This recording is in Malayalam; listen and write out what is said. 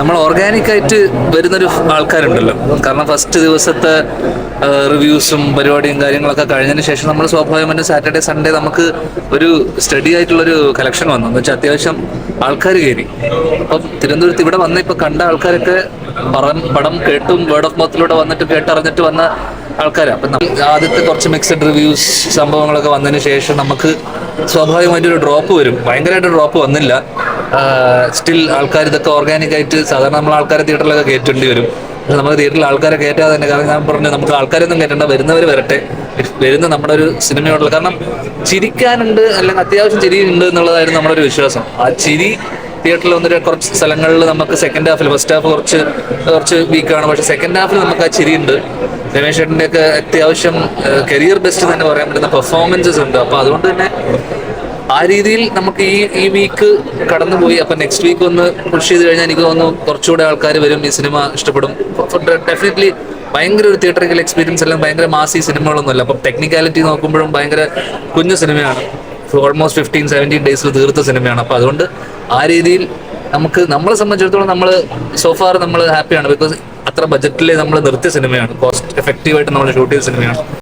നമ്മൾ ഓർഗാനിക് ആയിട്ട് വരുന്നൊരു ആൾക്കാരുണ്ടല്ലോ. കാരണം ഫസ്റ്റ് ദിവസത്തെ റിവ്യൂസും പരിപാടിയും കാര്യങ്ങളൊക്കെ കഴിഞ്ഞതിന് ശേഷം നമ്മൾ സ്വാഭാവികമായിട്ടും സാറ്റർഡേ സൺഡേ നമുക്ക് ഒരു സ്റ്റഡി ആയിട്ടുള്ളൊരു കളക്ഷൻ വന്നു. എന്ന് വെച്ചാൽ അത്യാവശ്യം ആൾക്കാർ കയറി. അപ്പം തിരുവനന്തപുരത്ത് ഇവിടെ വന്ന ഇപ്പം കണ്ട ആൾക്കാരൊക്കെ പടം കേട്ടും വേർഡ് ഓഫ് മൗത്തിലൂടെ വന്നിട്ട് കേട്ടറിഞ്ഞിട്ട് വന്ന ആൾക്കാരാണ് അപ്പം ആദ്യത്തെ കുറച്ച് മിക്സഡ് റിവ്യൂസ് സംഭവങ്ങളൊക്കെ വന്നതിന് ശേഷം നമുക്ക് സ്വാഭാവികമായിട്ട് ഒരു ഡ്രോപ്പ് വരും. ഭയങ്കരമായിട്ട് ഡ്രോപ്പ് വന്നില്ല. സ്റ്റിൽ ആൾക്കാർ ഇതൊക്കെ ഓർഗാനിക് ആയിട്ട് സാധാരണ നമ്മൾ ആൾക്കാരെ തിയേറ്ററിലൊക്കെ കയറ്റേണ്ടി വരും. പക്ഷെ നമുക്ക് തിയേറ്ററിൽ ആൾക്കാരെ കയറ്റാതെ തന്നെ കാരണം ഞാൻ പറഞ്ഞു നമുക്ക് ആൾക്കാരൊന്നും കയറ്റണ്ട വരുന്നവർ വരട്ടെ. വരുന്ന നമ്മുടെ ഒരു സിനിമയോടുള്ള കാരണം ചിരിക്കാനുണ്ട് അല്ലെങ്കിൽ അത്യാവശ്യം ചിരിയുണ്ട് എന്നുള്ളതായിരുന്നു നമ്മുടെ ഒരു വിശ്വാസം. ആ ചിരി തിയേറ്ററിൽ വന്നിട്ട് കുറച്ച് സ്ഥലങ്ങളിൽ നമുക്ക് സെക്കൻഡ് ഹാഫിൽ ഫസ്റ്റ് ഹാഫ് കുറച്ച് കുറച്ച് വീക്കാണ് പക്ഷെ സെക്കൻഡ് ഹാഫിൽ നമുക്ക് ആ ചിരിയുണ്ട്. രമേശ് ചേട്ടന്റെ ഒക്കെ അത്യാവശ്യം കരിയർ ബെസ്റ്റ് തന്നെ പറയാൻ പറ്റുന്ന പെർഫോമൻസസ് ഉണ്ട്. അപ്പോൾ അതുകൊണ്ട് തന്നെ ആ രീതിയിൽ നമുക്ക് ഈ ഈ വീക്ക് കടന്നുപോയി. അപ്പൊ നെക്സ്റ്റ് വീക്ക് ഒന്ന് പുഷ് ചെയ്ത് കഴിഞ്ഞാൽ എനിക്ക് തോന്നുന്നു കുറച്ചുകൂടെ ആൾക്കാർ വരും ഈ സിനിമ ഇഷ്ടപ്പെടും. ഡെഫിനറ്റ്ലി ഭയങ്കര ഒരു തിയേറ്ററിക്കൽ എക്സ്പീരിയൻസ് എല്ലാം ഭയങ്കര മാസി സിനിമകളൊന്നുമല്ല. അപ്പം ടെക്നിക്കാലിറ്റി നോക്കുമ്പോഴും ഭയങ്കര കുഞ്ഞു സിനിമയാണ്. ഓൾമോസ്റ്റ് ഫിഫ്റ്റീൻ സെവന്റീൻ ഡേയ്സിൽ തീർത്ത സിനിമയാണ്. അപ്പൊ അതുകൊണ്ട് ആ രീതിയിൽ നമുക്ക് നമ്മളെ സംബന്ധിച്ചിടത്തോളം നമ്മൾ സോഫാർ നമ്മൾ ഹാപ്പിയാണ് ബിക്കോസ് അത്ര ബജറ്റിൽ നമ്മൾ നിർത്തിയ സിനിമയാണ്. കോസ്റ്റ് എഫക്റ്റീവായിട്ട് നമ്മൾ ഷൂട്ട് ചെയ്ത സിനിമയാണ്.